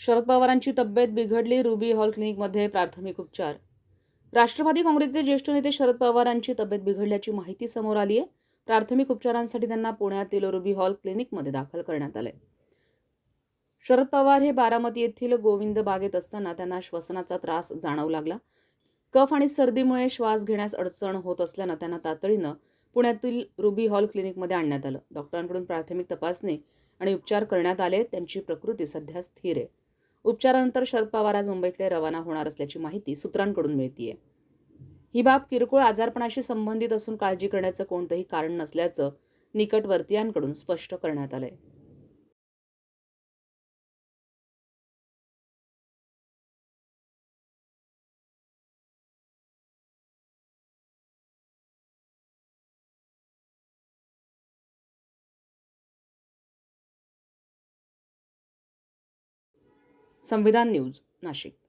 शरद पवारांची तब्येत बिघडली रुबी हॉल क्लिनिकमध्ये प्राथमिक उपचार. राष्ट्रवादी काँग्रेसचे ज्येष्ठ नेते शरद पवारांची तब्येत बिघडल्याची माहिती समोर आली आहे. प्राथमिक उपचारांसाठी त्यांना पुण्यातील रुबी हॉल क्लिनिकमध्ये दाखल करण्यात आलंय. शरद पवार हे बारामती येथील गोविंद बागेत असताना त्यांना श्वसनाचा त्रास जाणवू लागला. कफ आणि सर्दीमुळे श्वास घेण्यास अडचण होत असल्यानं त्यांना तातडीनं पुण्यातील रुबी हॉल क्लिनिकमध्ये आणण्यात आलं. डॉक्टरांकडून प्राथमिक तपासणी आणि उपचार करण्यात आले. त्यांची प्रकृती सध्या स्थिर आहे. उपचारानंतर शरद पवार आज मुंबईकडे रवाना होणार असल्याची माहिती सूत्रांकडून मिळतीये. ही बाब किरकोळ आजारपणाशी संबंधित असून काळजी करण्याचं कोणतंही कारण नसल्याचं निकटवर्तीयांकडून स्पष्ट करण्यात आलंय. संविधान न्यूज नाशिक.